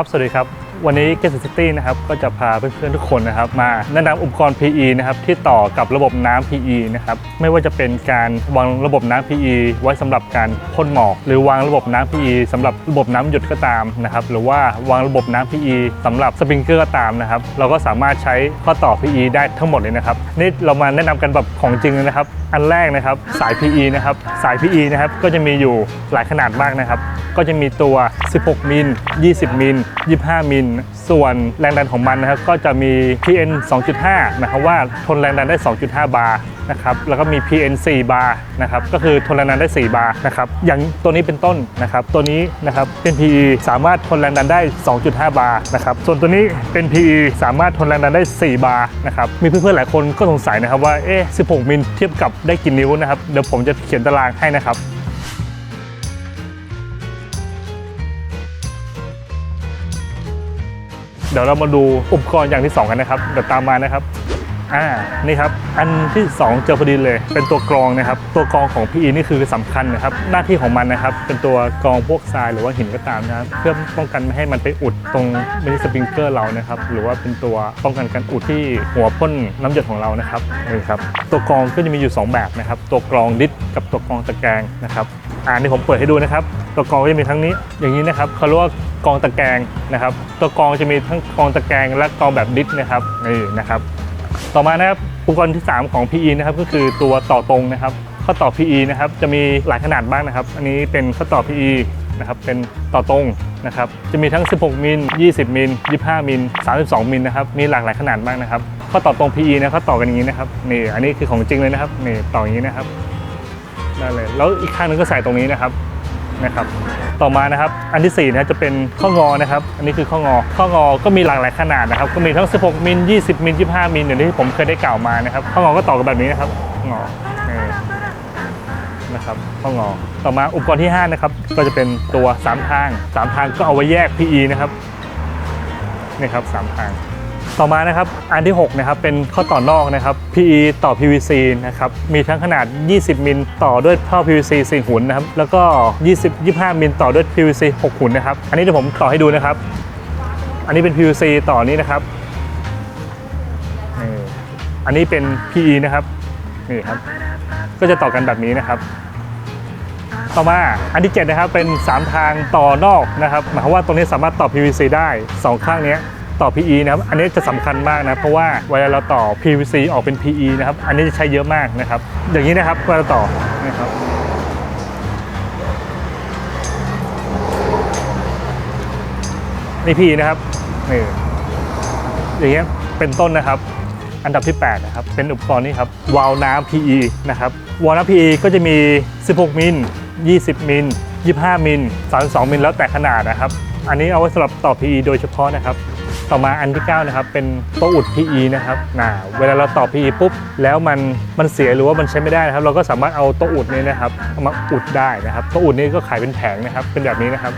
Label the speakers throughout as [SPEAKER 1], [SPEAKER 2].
[SPEAKER 1] ครับ สวัสดีครับ วันนี้ g e t City นะครับก็จะพาเพื่อนๆทุกคนนะครับมาแนะนำอุปกรณ์ PE นะครับที่ต่อกับระบบน้ำ PE นะครับไม่ว่าจะเป็นการวางระบบน้ำ PE ไว้สำหรับการพ่นหมอก หรือวางระบบน้ำ PE สำหรับระบบน้ำหยดก็ตามนะครับหรือว่าวางระบบน้ำ PE สำหรับสปริงเกอร์ก็ตามนะครับเราก็สามารถใช้ข้อต่อ PE ได้ทั้งหมดเลยนะครับนี่เรามาแนะนำกันแบบของจริงเลยนะครับอันแรกนะครับสาย PE นะครับสาย PE นะครับก็จะมีอยู่หลายขนาดมากนะครับก็จะมีตัว 16 มิล 20 มิล 25 มิลส่วนแรงดันของมันนะครับก็จะมี PN 2.5 นะครับว่าทนแรงดันได้ 2.5 บาร์นะครับแล้วก็มี PN 4 บาร์นะครับก็คือทนแรงดันได้ 4 บาร์นะครับอย่างตัวนี้เป็นต้นนะครับตัวนี้นะครับเป็น PE สามารถทนแรงดันได้ 2.5 บาร์นะครับส่วนตัวนี้เป็น PE สามารถทนแรงดันได้ 4 บาร์นะครับมีเพื่อนๆหลายคนก็สงสัยนะครับว่าเอ๊ะ16 มิลเทียบกับได้กี่นิ้วนะครับเดี๋ยวผมจะเขียนตารางให้นะครับ เดี๋ยวเรามาดูอุปกรณ์อย่างที่ 2 กันนะครับเดี๋ยวตามมานะครับอ่านี่ครับอันที่ 2 เจอพอดีเลย เป็นตัวกรองนะครับ ตัวกรองของ PE นี่คือสำคัญนะครับ หน้าที่ของมันนะครับ เป็นตัวกรองพวกทรายหรือว่าหินก็ตามนะครับเพื่อป้องกันไม่ให้มันไปอุดตรงมินิสปริงเกอร์เรานะครับ หรือว่าเป็นตัวป้องกันการอุดที่หัวพ่นน้ำหยดของเรานะครับนี่ครับตัวกรองก็จะมีอยู่ 2 แบบนะครับ ตัวกรองดิสกับตัวกรองตะแกรงนะครับอ่านี่ผมเปิดให้ดูนะครับ ตัวกรองก็จะมีทั้งนี้อย่างนี้นะครับเขาเรียกว่ากองตะแกรงนะครับ ตัวกรองจะมีทั้งกองตะแกรงและกองแบบดิสนะครับนี่นะครับต่อมานะครับอุปกรณ์ที่ 3 ของ PE นะครับก็คือตัวต่อตรงนะครับ ข้อต่อ PE นะครับจะมีหลายขนาดบ้างนะครับ อันนี้เป็นข้อต่อ PE นะครับเป็นต่อตรงนะครับจะมีทั้ง 16 มิล 20 มิล 25 มิล 32 มิลนะครับมีหลากหลายขนาดมากนะครับข้อต่อตรง PE นะเขาต่อกันอย่างนี้นะครับนี่อันนี้คือของจริงเลยนะครับนี่ต่ออย่างนี้นะครับได้เลยแล้วอีกข้างหนึงก็ใส่ตรงนี้นะครับ นะครับต่อมานะครับอันที่4นะจะเป็นข้องอนะครับอันนี้คือข้องอข้องอก็มีหลากหลายขนาดนะครับก็มีทั้ง 16 มิล 20 มิล 25 มิลอย่างที่ผมเคยได้กล่าวมานะครับข้องอก็ต่อกันแบบนี้นะครับงอนะครับข้องอต่อมาอุปกรณ์ที่ 5 นะครับ ก็จะเป็นตัว 3 ทาง 3 ทางก็เอาไว้แยก PE นะครับนี่ครับ3ทาง ต่อมานะครับอันที่6นะครับเป็นข้อต่อนอกนะครับ PE ต่อ PVC นะครับมีทั้งขนาด 20 มิลต่อด้วยท่อ PVC 4 หุ่นนะครับแล้วก็ 20 25 มิลต่อด้วย PVC 6 หุ่นนะครับ อันนี้เดี๋ยวผมต่อให้ดูนะครับ อันนี้เป็น PVC ต่อนี้นะครับนี่อันนี้เป็น PE นะครับนี่ครับ ก็จะต่อกันแบบนี้นะครับต่อมาอันที่7นะครับเป็น 3 ทางต่อนอกนะครับหมายความว่าตรงนี้สามารถต่อ PVC ได้ 2 ข้างเนี้ย ต่อ PE นะครับอันนี้จะสำคัญมากนะเพราะว่าเวลาเราต่อ PVC ออกเป็น PE นะครับอันนี้จะใช้เยอะมากนะครับอย่างนี้นะครับเวลาต่อนะครับนี่ PE นะครับนี่อย่างเงี้ยเป็นต้นนะครับอันดับที่ 8 นะครับ เป็นอุปกรณ์นี้ครับ วาล์วน้ำ PE นะครับ วาล์วน้ำ PE ก็จะมี 16 มิล 20 มิล 25 มิล 32 มิล แล้วแต่ขนาดนะครับ อันนี้เอาไว้สำหรับต่อ PE โดยเฉพาะนะครับ ต่อมาอันที่9นะครับเป็นโตัวอุด PE นะครับน่ะเวลาเราต่อ PE ปุ๊บแล้วมันมันเสียหรือว่ามันใช้ไม่ได้นะครับ เราก็สามารถเอาโตัวอุดนี้นะครับเอามาอุดได้นะครับโตัวอุดนี้ก็ขายเป็นแผงนะครับ เป็นแบบนี้นะครับ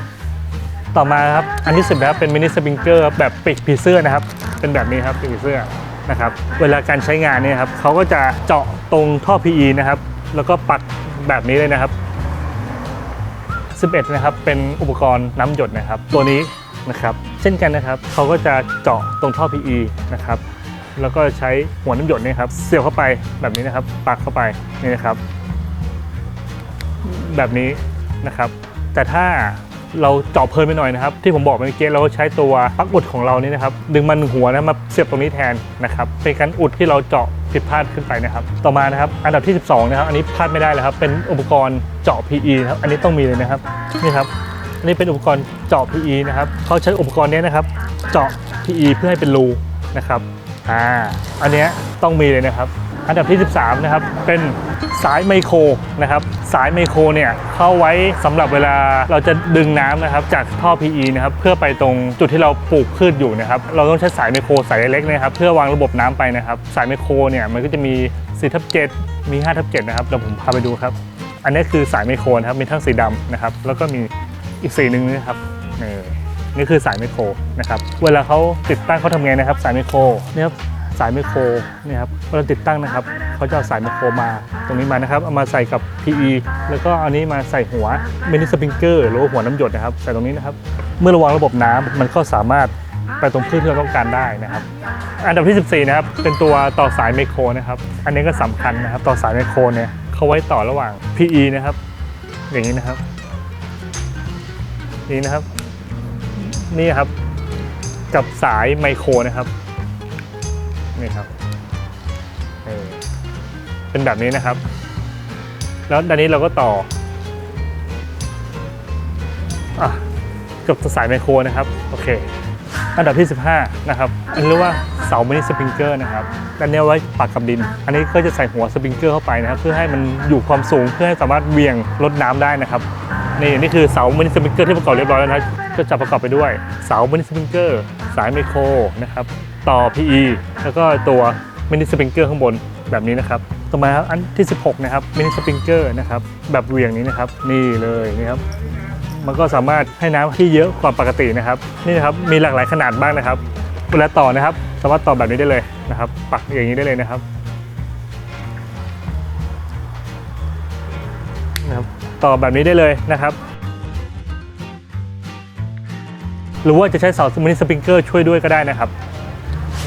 [SPEAKER 1] ต่อมาครับอันที่สิบนะครับเป็นมินิสปริงเกอร์แบบปีกผีเสื้อนะครับ เป็นแบบนี้ครับปีกผีเสื้อนะครับเวลาการใช้งานเนี่ยครับเขาก็จะเจาะตรงท่อ PE นะครับ แล้วก็ปักแบบนี้เลยนะครับ 11 นะครับเป็นอุปกรณ์น้ำหยดนะครับ ตัวนี้นะครับ เช่นกันนะครับเขาก็จะเจาะตรงท่อ PE นะครับแล้วก็ใช้หัวน้ำหยดเนี่ยครับเสียบเข้าไปแบบนี้นะครับปักเข้าไปนี่นะครับ แบบนี้นะครับ แต่ถ้าเราเจาะเพลินไปหน่อยนะครับ ที่ผมบอกเมื่อกี้เราใช้ตัวปลั๊กอุดของเรานี่นะครับ ดึงมันหัวนะมาเสียบตรงนี้แทนนะครับ เป็นการอุดที่เราเจาะผิดพลาดขึ้นไปนะครับ ต่อมานะครับ อันดับที่ 12 นะครับ อันนี้พลาดไม่ได้เลยครับ เป็นอุปกรณ์เจาะ PE นะครับ อันนี้ต้องมีเลยนะครับ นี่ครับ อันนี้เป็นอุปกรณ์เจาะ PE นะครับเขาใช้อุปกรณ์นี้นะครับ เจาะ PE เพื่อให้เป็นรูนะครับอ่าอันเนี้ยต้องมีเลยนะครับ อันดับที่ 13 นะครับ เป็นสายไมโครนะครับ สายไมโครเนี่ยเข้าไว้สำหรับเวลาเราจะดึงน้ำนะครับ จากท่อ PE นะครับเพื่อไปตรงจุดที่เราปลูกพืชอยู่นะครับ เราต้องใช้สายไมโครสายเล็กนะครับ เพื่อวางระบบน้ำไปนะครับ สายไมโครเนี่ยมันก็จะมี4ทับ7มี5ทับ7นะครับเดี๋ยวผมพาไปดูครับ อันนี้คือสายไมโครนะครับมีทั้งสีดำนะครับแล้วก็มี อีกสีหนึ่งนะครับนี่นี่คือสายไมโครนะครับ เวลาเขาติดตั้งเขาทำไงนะครับ สายไมโครเนี่ยครับสายไมโครเนี่ยครับเวลาติดตั้งนะครับเขาจะเอาสายไมโครมาตรงนี้มานะครับเอามาใส่กับ PE แล้วก็เอานี้มาใส่หัวมินิสปริงเกอร์หรือว่าหัวน้ำหยดนะครับใส่ตรงนี้นะครับ เมื่อระวังระบบน้ำมันก็สามารถไปตรงพืชที่เราต้องการได้นะครับ อันดับที่ 14 นะครับ เป็นตัวต่อสายไมโครนะครับ อันนี้ก็สำคัญนะครับ ต่อสายไมโครเนี่ยเขาไว้ต่อระหว่าง PE นะครับ อย่างนี้นะครับ นี่นะครับ นี่ครับ กับสายไมโครนะครับ นี่ครับเป็นแบบนี้นะครับ แล้วด้านนี้เราก็ต่ออะกับสายไมโครนะครับ โอเค อันดับที่ 15 นะครับ อันนี้เรียกว่าเสามินิสปริงเกอร์นะครับด้านนี้ไว้ปักกับดิน อันนี้ก็จะใส่หัวสปริงเกอร์เข้าไปนะครับ เพื่อให้มันอยู่ความสูงเพื่อให้สามารถเวี่ยงลดน้ำได้นะครับ นี่นี่คือเสามินิสปริงเกอร์ที่ประกอบเรียบร้อยแล้วนะก็จะประกอบไปด้วยเสามินิสปริงเกอร์สายไมโครนะครับต่อ PE แล้วก็ตัวมินิสปริงเกอร์ข้างบนแบบนี้นะครับต่อมาครับอันที่ 16 นะครับมินิสปริงเกอร์นะครับแบบเวียงนี้นะครับ นี่เลยนี่ครับมันก็สามารถให้น้ำที่เยอะกว่าปกตินะครับ นี่นะครับมีหลากหลายขนาดบ้างนะครับเวลาต่อนะครับ สามารถต่อแบบนี้ได้เลยนะครับ ปักอย่างนี้ได้เลยนะครับ ต่อแบบนี้ได้เลยนะครับ หรือว่าจะใช้เสามินิสปริงเกอร์ช่วยด้วยก็ได้นะครับ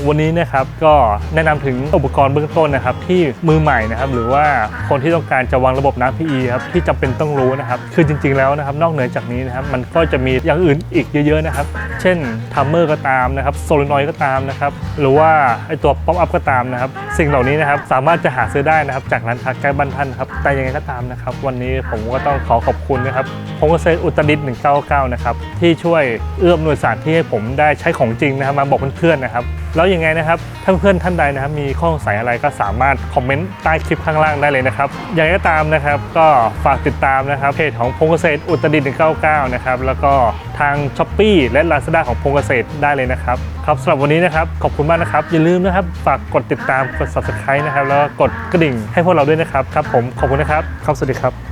[SPEAKER 1] วันนี้นะครับก็แนะนำถึงอุปกรณ์เบื้องต้นนะครับที่มือใหม่นะครับหรือว่าคนที่ต้องการจะวางระบบน้ำ PE ครับที่จำเป็นต้องรู้นะครับคือจริง ๆแล้วนะครับนอกเหนือจากนี้นะครับมันก็จะมีอย่างอื่นอีกเยอะๆนะครับ เช่นทัมเมอร์ก็ตามนะครับโซลินอยก็ตามนะครับหรือว่าไอตัวป๊อปอัพก็ตามนะครับสิ่งเหล่านี้นะครับสามารถจะหาซื้อได้นะครับจากร้านค้าใกล้บ้านท่านครับแต่ยังไงก็ตามนะครับ วันนี้ผมก็ต้องขอขอบคุณนะครับผมก็เซอุตรดิต199นะครับที่ช่วยเอื้อมหน่วยสารที่ให้ผมได้ใช้ของจริงนะครับมาบอกเพื่อนๆนะครับ แล้วยังไงนะครับถ้าเพื่อนท่านใดนะครับมีข้อสงสัยอะไรก็สามารถคอมเมนต์ใต้คลิปข้างล่างได้เลยนะครับอย่างไรก็ตามนะครับก็ฝากติดตามนะครับเพจของพงเกษตรอุตรดิตถ์199นะครับแล้วก็ทาง s h อ p e e และ Lazada ของพงเกษตรได้เลยนะครับครับสำหรับวันนี้นะครับขอบคุณมากนะครับ อย่าลืมนะครับฝากกดติดตามกด subscribe นะครับแล้วก็กดกระดิ่งให้พวกเราด้วยนะครับครับผมขอบคุณนะครับครับสวัสดีครับ